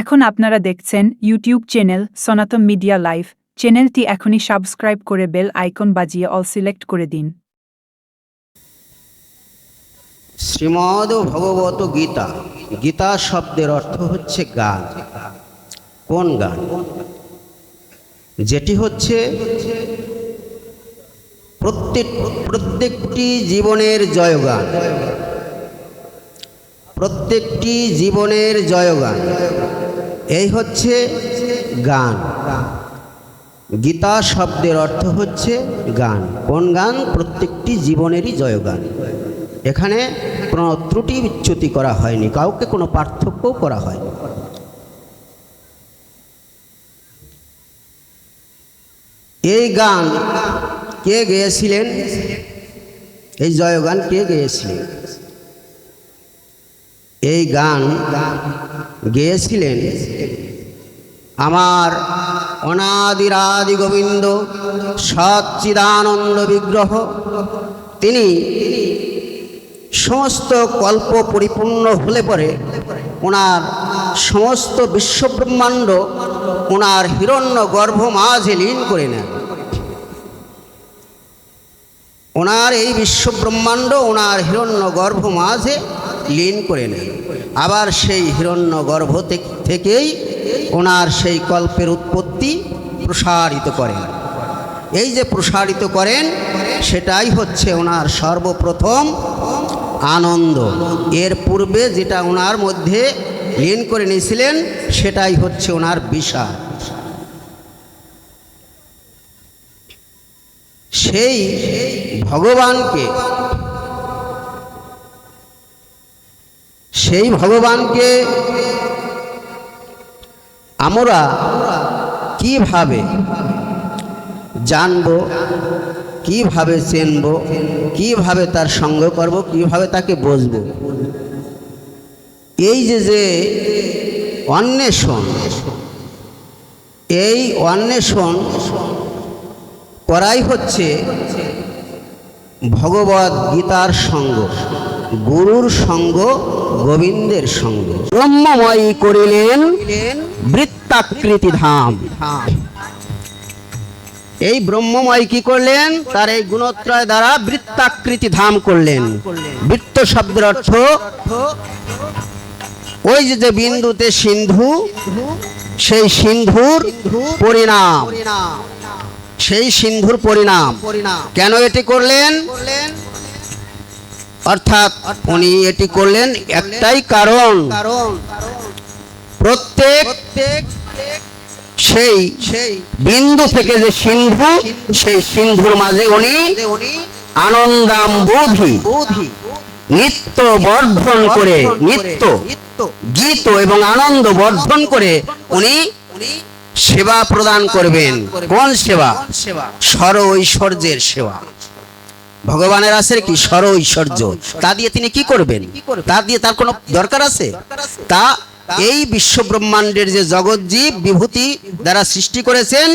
এখন আপনারা দেখছেন YouTube channel Sanatan media live চ্যানেলটি এখনই সাবস্ক্রাইব করে বেল আইকন বাজিয়ে অল সিলেক্ট করে দিন। শ্রীমদ ভগবত গীতা। গীতা শব্দের অর্থ হচ্ছে গান। কোন গান? যেটি হচ্ছে প্রত্যেক, প্রত্যেকটি জীবনের জয়গান। প্রত্যেকটি জীবনের জয়গান। এই হচ্ছে গান। গীতা শব্দের অর্থ হচ্ছে গান। কোন গান? প্রত্যেকটি জীবনেরই জয়গান। এখানে কোনো ত্রুটি বিচ্যুতি করা হয়নি, কাউকে কোনো পার্থক্যও করা হয়নি। এই গান কে গেয়েছিলেন? এই জয়গান কে গেয়েছিলেন? এই গান গেয়েছিলেন আমার অনাদিরাদি গোবিন্দ সচ্চিদানন্দ বিগ্রহ। তিনি সমস্ত কল্প পরিপূর্ণ হলে পরে ওনার সমস্ত বিশ্বব্রহ্মাণ্ড ওনার হিরণ্য গর্ভ মাঝে লীন করে নেন। ওনার এই বিশ্বব্রহ্মাণ্ড ওনার হিরণ্য গর্ভ মাঝে লীন করে নেন আবার সেই হিরণ্য গর্ভ থেকেই ওনার সেই কল্পের উৎপত্তি প্রসারিত করেন। এই যে প্রসারিত করেন, সেটাই হচ্ছে ওনার সর্বপ্রথম আনন্দ। এর পূর্বে যেটা ওনার মধ্যে লীন করে নিয়েছিলেন, সেটাই হচ্ছে ওনার বিষাদ। সেই ভগবানকে সেই ভগবানকে আমরা কীভাবে জানব, কীভাবে চেনব, কীভাবে তার সঙ্গ করব, কীভাবে তাকে বসবো এই যে যে অন্বেষণ, এই অন্বেষণ করাই হচ্ছে ভগবত গীতার সঙ্গ। গুরুর সঙ্গ গোবিন্দের সঙ্গ। ব্রহ্মময়ী করিলেন বৃত্তাকৃতি ধাম এই ব্রহ্মময় কি করলেন? তার এই গুণত্রয় দ্বারা বৃত্তাকৃতি ধাম করলেন। বৃত্ত শব্দের অর্থ ওই যে বিন্দুতে সিন্ধু সেই সিন্ধুর পরিণাম। সেই সিন্ধুর পরিণাম। কেন এটি করলেন? অর্থাৎ উনি এটি করলেন একটাই কারণ। প্রত্যেক সেই বিন্দু থেকে যে সিন্ধু, সেই সিন্ধুর মাঝে উনি আনন্দাম বোধি নিত্য বর্ধন করে, নিত্য গীত এবং আনন্দ বর্ধন করে উনি সেবা প্রদান করবেন। কোন সেবা? সর ঐশ্বর্যের সেবা। ভগবানের আছে কি সর ঐশ্বর্য? তা দিয়ে তিনি কি করবেন? তা দিয়ে তার কোনো দরকার আছে? তা এই বিশ্ব ব্রহ্মাণ্ডের যে জগৎজীব বিভূতি দ্বারা সৃষ্টি করেছেন,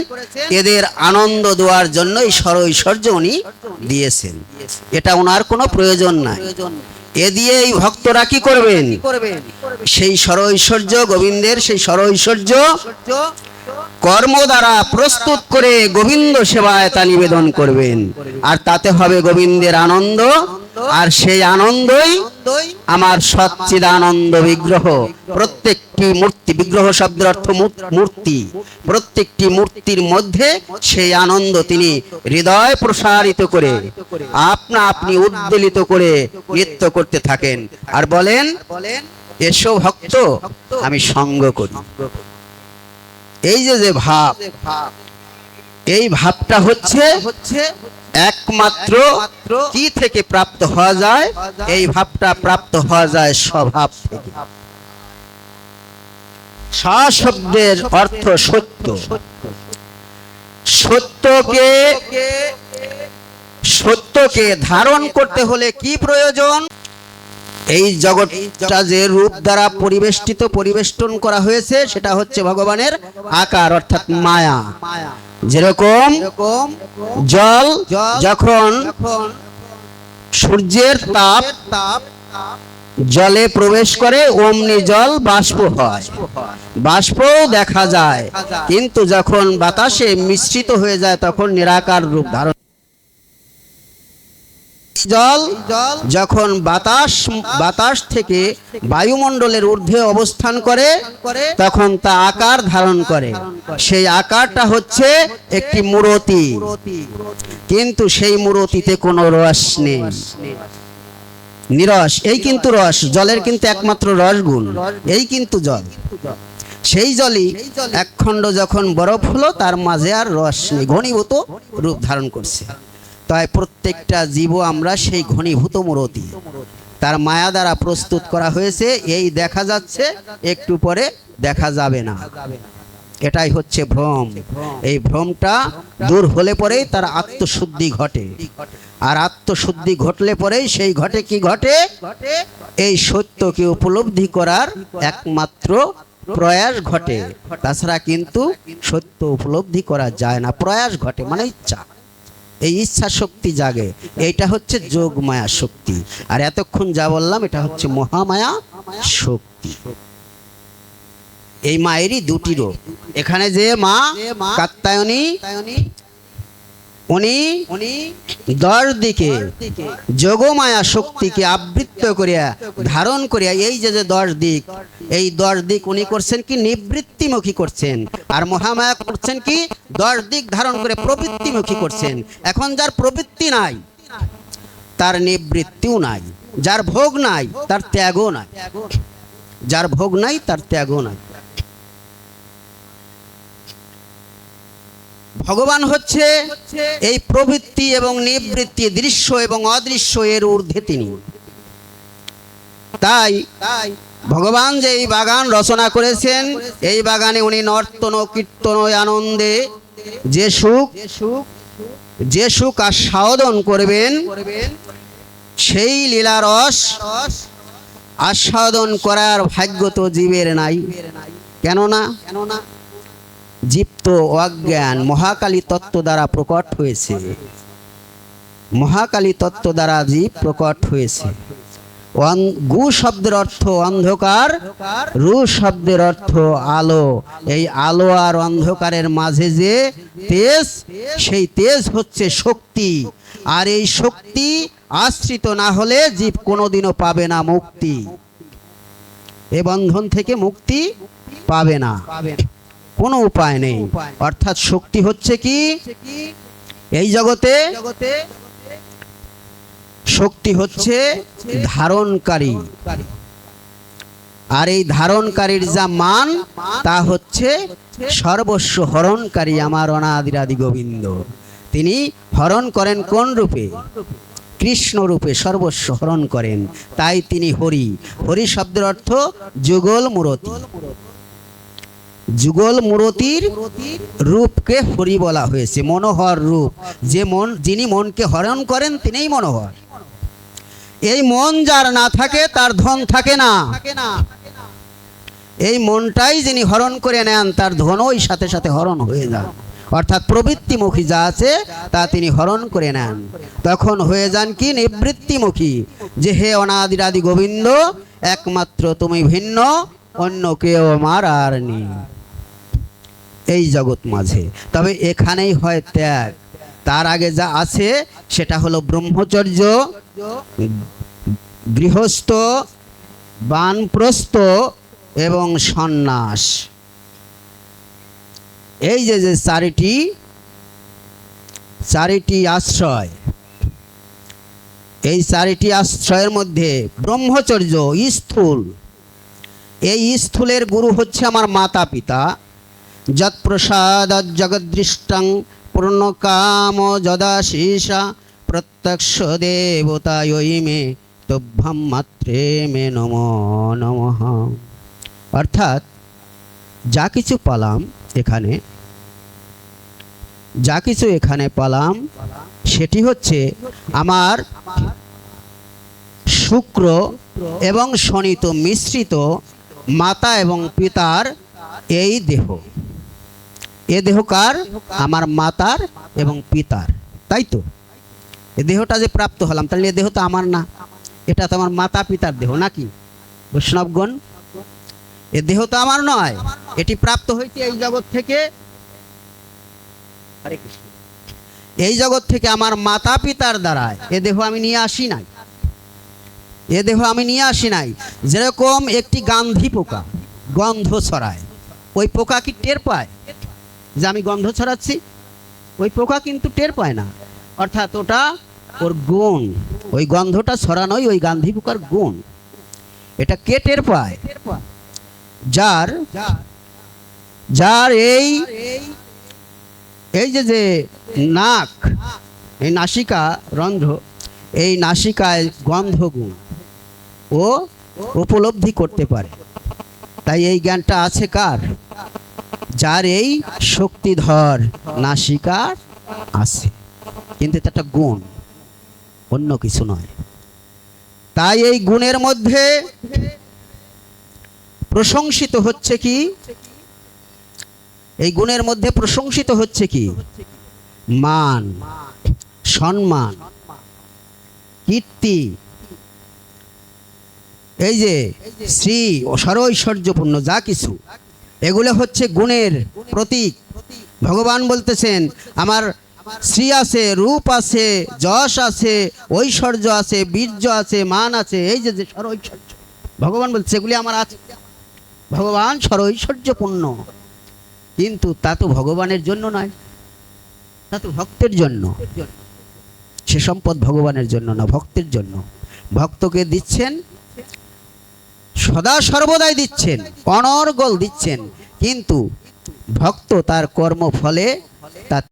এদের আনন্দ দেওয়ার জন্য এই সর ঐশ্বর্য উনি দিয়েছেন। এটা ওনার কোনো প্রয়োজন নাই। এ দিয়ে এই ভক্তরা কি করবেন? সেই সর ঐশ্বর্য, গোবিন্দের সেই সর ঐশ্বর্য কর্ম দ্বারা প্রস্তুত করে গোবিন্দ সেবায় তা নিবেদন করবেন। আর তাতে হবে গোবিন্দের আনন্দ, আর সেই আনন্দই আমার সচ্চিদানন্দ বিগ্রহ। প্রত্যেকটি মূর্তি, বিগ্রহ শব্দের অর্থ মূর- মূর্তি। প্রত্যেকটি মূর্তির মধ্যে সেই আনন্দ তিনি হৃদয় প্রসারিত করে, আপনা আপনি উদ্বেলিত করে নৃত্য করতে থাকেন। আর বলেন, এসো ভক্ত, আমি সঙ্গ করি। এই যে যে ভাব, এই ভাবটা হচ্ছে একমাত্র কি থেকে প্রাপ্ত হওয়া যায়? এই ভাবটা প্রাপ্ত হওয়া যায় স্বভাব থেকে। শব্দের অর্থ সত্য। সত্যকে সত্যকে ধারণ করতে হলে কি প্রয়োজন? এই জগৎটা যে রূপ দ্বারা পরিবেষ্টিত, পরিবেষ্টন করা হয়েছে, সেটা হচ্ছে ভগবানের আকার, অর্থাৎ মায়া। যেরকম জল যখন সূর্যের তাপ তাপ জলে প্রবেশ করে, অমনি জল বাষ্প হয়। বাষ্পও দেখা যায়, কিন্তু যখন বাতাসে মিশ্রিত হয়ে যায়, তখন নিরাকার রূপ ধারণ জল যখন বাতাস বাতাস থেকে বায়ুমণ্ডলের ঊর্ধ্বে অবস্থান করে, তখন তা আকার ধারণ করে। সেই আকারটা হচ্ছে একটি মূরতি। কিন্তু সেই মূরতিতে কোনো রস নেই। নিরস, এই কিন্তু রস, জলের কিন্তু একমাত্র রস গুণ এই কিন্তু জল। সেই জলই একখণ্ড যখন বরফ হলো, তার মাঝে আর রস নেই, ঘনীভূত রূপ ধারণ করছে। তাই প্রত্যেকটা জীব আমরা সেই ঘনীভূত মূরতি। তার মায়া দ্বারা প্রস্তুত করা হয়েছে, এই দেখা যাচ্ছে, একটু পরে দেখা যাবে না। এটাই হচ্ছে ভ্রম। এই ভ্রমটা দূর হলে পরেই তার আত্মশুদ্ধি ঘটে। আর আত্মশুদ্ধি ঘটলে পরেই সেই ঘটে কি ঘটে? এই সত্যকে উপলব্ধি করার একমাত্র প্রয়াস ঘটে। তাছাড়া কিন্তু সত্য উপলব্ধি করা যায় না, প্রয়াস ঘটে মানে ইচ্ছা। এই ইচ্ছা শক্তি জাগে। এইটা হচ্ছে যোগ মায়া শক্তি। আর এতক্ষণ যা বললাম, এটা হচ্ছে মহামায়া শক্তি। এই মায়েরই দুটি রোগ এখানে যে মা কাত্তায়নী উনি দশ দিকে যোগমায়া শক্তিকে আবৃত্ত করিয়া ধারণ করিয়া, এই যে যে দশ দিক এই দশ দিক উনি করছেন কি? নিবৃত্তিমুখী করছেন। আর মহামায়া করছেন কি? দশ দিক ধারণ করে প্রবৃত্তিমুখী করছেন। এখন যার প্রবৃত্তি নাই, তার নিবৃত্তিও নাই। যার ভোগ নাই, তার ত্যাগও নাই। যার ভোগ নাই, তার ত্যাগও নাই। ভগবান হচ্ছে এই প্রবৃত্তি এবং নিবৃত্তি, দৃশ্য এবং অদৃশ্য এর ঊর্ধ্বে তিনি। তাই ভগবান যে এই বাগান রচনা করেছেন, এই বাগানে উনি নর্তন, কীর্তন আনন্দে যে সুখ যে সুখ আস্বাদন করবেন, সেই লীলারস আস্বাদন করার ভাগ্য তো জীবের নাই। কেননা কেননা জীপ্ত অজ্ঞান মহাকালী তত্ত্ব দ্বারা প্রকট হয়েছে। মহাকালী তত্ত্ব দ্বারা জীব প্রকট হয়েছে। গু শব্দের অর্থ অন্ধকার, রু শব্দের অর্থ আলো। এই আলো আর অন্ধকারের মাঝে যে তেজ, সেই তেজ হচ্ছে শক্তি। আর এই শক্তি আশ্রিত না হলে জীব কোনোদিনও পাবে না মুক্তি। এ বন্ধন থেকে মুক্তি পাবে না। কোনো উপায় নেই। অর্থাৎ শক্তি হচ্ছে কি? এই জগতে শক্তি হচ্ছে ধারণকারী। আর এই ধারণকারীর যা মান তা হচ্ছে সর্বস্ব হরণকারী আমার অনাদিরাদি গোবিন্দ। তিনি হরণ করেন কোন রূপে? কৃষ্ণ রূপে সর্বস্ব হরণ করেন। তাই তিনি হরি। হরি শব্দের অর্থ যুগল মূরতি। যুগল মূরতির রূপকে হরি বলা হয়েছে, মনোহর রূপ। যে মন, যিনি মনকে হরণ করেন, তিনিই মনোহর। এই মন যার না থাকে, তার ধন থাকে না। এই মনটাই যিনি হরণ করে নেন, তার ধন ওই সাথে সাথে হরণ হয়ে যান অর্থাৎ প্রবৃত্তিমুখী যা আছে, তা তিনি হরণ করে নেন। তখন হয়ে যান কি? নিবৃত্তিমুখী। যে হে অনাদিরাদি গোবিন্দ, একমাত্র তুমি ভিন্ন, অন্য কেউ আমার আর নেই। এই জগৎ মাঝে। তবে এখানেই হয় ত্যাগ। তার আগে যা আছে, সেটা হলো ব্রহ্মচর্য, গৃহস্থ, বানপ্রস্থ এবং সন্ন্যাস। এই যে যে চারিটি চারিটি আশ্রয়, এই চারিটি আশ্রয়ের মধ্যে ব্রহ্মচর্য, স্থূল। এই স্থূলের গুরু হচ্ছে আমার মাতা পিতা যৎপ্রসাদ জগদৃষ্টং পূর্ণকাম যদাশীষা প্রত্যক্ষ দেবতায়ই মে তভ্যম মাত্রে মে নম নমঃ অর্থাৎ যা কিছু পালাম এখানে যা কিছু এখানে পালাম সেটি হচ্ছে আমার শুক্র এবং শনিত মিশ্রিত মাতা এবং পিতার এই দেহ। এ দেহ কার আমার মাতার এবং পিতার। তাই তো? এ দেহটা যে প্রাপ্ত হলাম, তাহলে এ দেহ তো আমার না। এটা তো আমার মাতা পিতার দেহ নাকি? বৈষ্ণবগণ, এ দেহ তো আমার নয়, এটি প্রাপ্ত হয়েছে এই জগৎ থেকে। এই জগৎ থেকে আমার মাতা পিতার দ্বারায় এ দেহ আমি নিয়ে আসি নাই। এ দেহ আমি নিয়ে আসি নাই। যেরকম একটি গান্ধী পোকা, গন্ধ ছড়ায়, ওই পোকা কি টের পায়? যে আমি গন্ধ ছড়াচ্ছি, ওই পোকা কিন্তু টের পায় না। অর্থাৎ ওটা ওর গুণ। ওই গন্ধটা ছড়ানোই ওই গান্ধী পোকার গুণ। এটা কে টের পায়? যার যার এই এই যে যে নাক, এই নাসিকা, রন্ধ্র, এই নাসিকায় গন্ধ গুণ ও উপলব্ধি করতে পারে। তাই এই জ্ঞানটা আছে কার? যার এই শক্তিধর নাসিকার আছে। কিন্তু এটা একটা গুণ, অন্য কিছু নয়। তাই এই গুণের মধ্যে প্রশংসিত হচ্ছে কি? এই গুণের মধ্যে প্রশংসিত হচ্ছে কি? মান, সম্মান, কীর্তি। এই যে শ্রী ও সরৈশ্বর্যপূর্ণ যা কিছু এগুলো হচ্ছে গুণের প্রতীক। ভগবান বলতেছেন, আমার শ্রী আছে, রূপ আছে, যশ আছে, ঐশ্বর্য আছে, বীর্য আছে, মান আছে, এই যে যে সরৈশ্বর্য। ভগবান বলছে এগুলি আমার আছে। ভগবান সরৈশ্বর্যপূর্ণ। কিন্তু তা তো ভগবানের জন্য নয়, তা তো ভক্তের জন্য। সে সম্পদ ভগবানের জন্য না, ভক্তের জন্য। ভক্তকে দিচ্ছেন সদা সর্বদাই দিচ্ছেন অনর্গল দিচ্ছেন। কিন্তু ভক্ত তার কর্মফলে তা